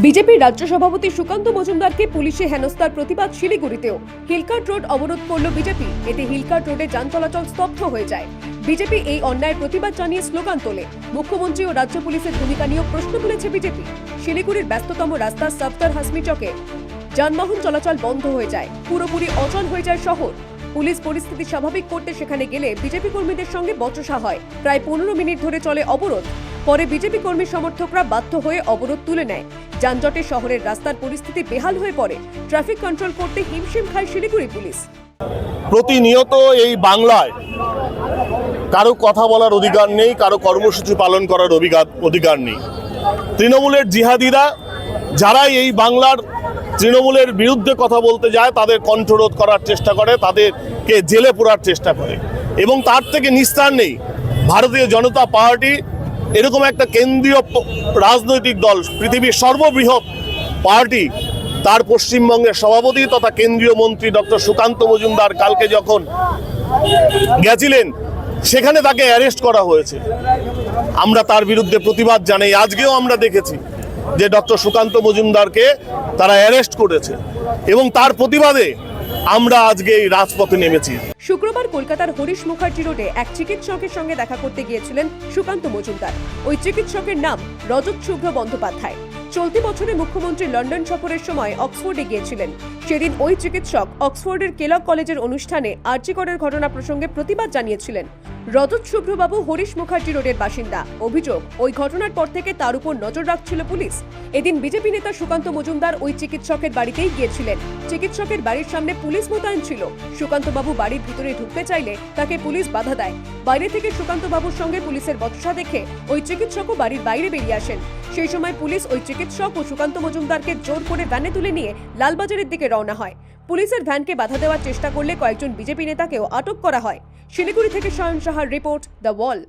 বিজেপির রাজ্য সভাপতি সুকান্ত মজুমদারকে পুলিশে হেনস্থার প্রতিবাদ শিলিগুড়িতেও। হিলকাট রোড অবরোধ করল বিজেপি। এতে হিলকার্ট রোডে যান চলাচল স্তব্ধ হয়ে যায়। বিজেপি এই অন্যায়ের প্রতিবাদ জানিয়ে স্লোগান তোলে। মুখ্যমন্ত্রী ও রাজ্য পুলিশের ভূমিকা নিয়েও প্রশ্ন তুলেছে বিজেপি। শিলিগুড়ির ব্যস্ততম রাস্তা সফতার হাসমি চকে। যানবাহন চলাচল বন্ধ হয়ে যায়। পুরোপুরি অচল হয়ে যায় শহর। পুলিশ পরিস্থিতি স্বাভাবিক করতে সেখানে গেলে বিজেপি কর্মীদের সঙ্গে বচসা হয়। প্রায় পনেরো মিনিট ধরে চলে অবরোধ। পরে বিজেপি কর্মী সমর্থকরা বাধ্য হয়ে অবরোধ তুলে নেয়। যানজটে শহরের রাস্তার পরিস্থিতি বেহাল হয়ে পড়ে। ট্রাফিক কন্ট্রোল করতে হিমশিম খায় শিলিগুড়ি পুলিশ। প্রতিনিয়ত এই বাংলায় কারও কথা বলার অধিকার নেই, কারও কর্মসূচি পালন করার অধিকার অধিকার নেই। তৃণমূলের জিহাদিরা, যারাই এই বাংলার তৃণমূলের বিরুদ্ধে কথা বলতে যায়, তাদের কণ্ঠরোধ করার চেষ্টা করে, তাদেরকে জেলে পোড়ার চেষ্টা করে। এবং তার থেকে নিস্তার নেই। ভারতীয় জনতা পার্টি এরকম একটা কেন্দ্রীয় রাজনৈতিক দল, পৃথিবীর সর্ববৃহৎ পার্টি, তার পশ্চিমবঙ্গের সভাপতি তথা কেন্দ্রীয় মন্ত্রী ডক্টর সুকান্ত মজুমদার কালকে যখন গেছিলেন, সেখানে তাকে অ্যারেস্ট করা হয়েছে। আমরা তার বিরুদ্ধে প্রতিবাদ জানাই। আজকেও আমরা দেখেছি যে ডক্টর সুকান্ত মজুমদারকে তারা অ্যারেস্ট করেছে এবং তার প্রতিবাদে আমরা আজকে এই রাজপথে নেমেছি। শুক্রবার কলকাতার হরিশ মুখার্জি রোডে এক চিকিৎসকের সঙ্গে দেখা করতে গিয়েছিলেন সুকান্ত মজুমদার। ওই চিকিৎসকের নাম রজত শুভ্র বন্দ্যোপাধ্যায়। চলতি বছরে মুখ্যমন্ত্রী লন্ডন সফরের সময় অক্সফোর্ডে গিয়েছিলেন। সেদিন ওই চিকিৎসক অক্সফোর্ডের কেলক কলেজের অনুষ্ঠানে আর্চিকরের ঘটনা প্রসঙ্গে প্রতিবাদ জানিয়েছিলেন। রজত শুভ্রবাবু হরিশ মুখার্জি রোডের বাসিন্দা। অভিযোগ, ওই ঘটনার পর থেকে তার উপর নজর রাখছিল পুলিশ। এদিন বিজেপি নেতা সুকান্ত মজুমদার ওই চিকিৎসকের বাড়িতেই গিয়েছিলেন। চিকিৎসকের বাড়ির সামনে পুলিশ মোতায়েন ছিল। সুকান্তবাবু বাড়ির ভিতরে ঢুকতে চাইলে তাকে পুলিশ বাধা দেয়। বাইরে থেকে সুকান্তবাবুর সঙ্গে পুলিশের বচসা দেখে ওই চিকিৎসকও বাড়ির বাইরে বেরিয়ে আসেন। সেই সময় পুলিশ ওই চিকিৎসক ও সুকান্ত মজুমদারকে জোর করে ভ্যানে তুলে নিয়ে লালবাজারের দিকে রওনা হয়। পুলিশের ভ্যানকে বাধা দেওয়ার চেষ্টা করলে কয়েকজন বিজেপি নেতাকেও আটক করা হয়। শিলিগুড়ি থেকে স্বয়ং সাহার রিপোর্ট, দ্য ওয়াল।